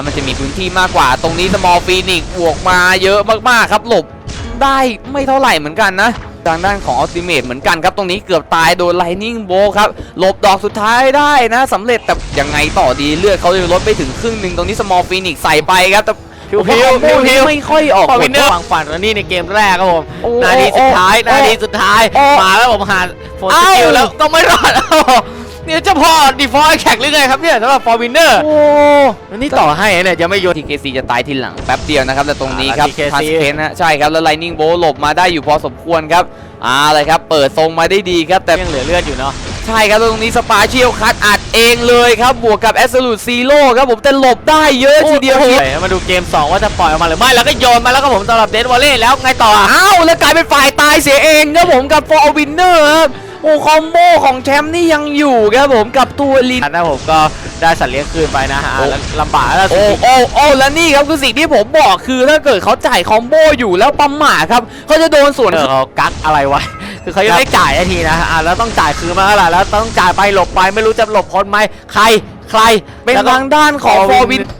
แล้วมันจะมีพื้นที่มากกว่าตรงนี้สมอลฟีนิกบวกมาเยอะมากๆครับหลบได้ไม่เท่าไหร่เหมือนกันนะทางด้านของอัลติเมทเหมือนกันครับตรงนี้เกือบตายโดนไลนิ่งโบครับหลบดอกสุดท้ายได้นะสำเร็จแต่ยังไงต่อดีเลือดเขาเลยลดไปถึงครึ่งหนึ่งตรงนี้สมอลฟีนิกใส่ไปครับแต่พิวผมว่าพิวคอมโบพินี้วไม่ค่อยออกพอผวิลนเนอร์เท่าฝั่งฝันแล้วนี่ในเกมแรกครับผมโอ้นาทีสุดท้ายโอ้นาทีสุดท้ายโอ้มาแล้วผมหาโฟนสเอ้ากิลแล้วก็ไม่รอดโอ้โหเนี่ยเจะพอดีฟอลแข่งหรือไงครับเนี่ยสำหรับฟอร์วินเนอร์โอ้นี่ต่อให้เนี่ยจะไม่โยนทีเคซีจะตายทีหลังแป๊บเดียวนะครับแต่ตรงนี้ครับอ่าทัส TKC เพนนะใช่ครับแล้วไลนิ่งโบหลบมาได้อยู่พอสมควรครับอ่าเลยครับเปิดทรงมาได้ดีครับแต่ยังเหลือเลือดอยู่เนาะใช่ครับแล้วตรงนี้สปาเชียลคัดอัดเองเลยครับบวกกับแอสซูซีโร่ครับผมแต่หลบได้เยอะทีเดียวโอ้ทีโหมาดูเกม 2 ว่าจะปล่อยออกมาหรือไม่แล้วก็โยนมาแล้วก็ผมสำหรับเดนวอลเล่แล้วไงต่ออะอ้าวแล้วกลายเป็นฝ่ายตายเสียเองครับผมกับฟอร์วินเนอร์ครับ โอ้คอมโบของแชมป์นี่ยังอยู่ครับผมกับตัวลินอันนั้นผมก็ได้สัตว์เลี้ยงคืนไปนะฮะโอ้แล้วลำบากแล้วสิโอ้โอ้โอ้แล้วนี่ครับคือสิ่งที่ผมบอกคือถ้าเกิดเขาจ่ายคอมโบอยู่แล้วปั๊มหมาครับเขาจะโดนส่วนเออเขากักอะไรไว้คือเขายังไม่จ่ายนาทีนะอะแล้วต้องจ่ายคืนมาแล้วล่ะแล้วต้องจ่ายไปหลบไปไม่รู้จะหลบพ้นไหมใครใครเป็นแล้วก็ทางด้านของฟอร์วิน Forwin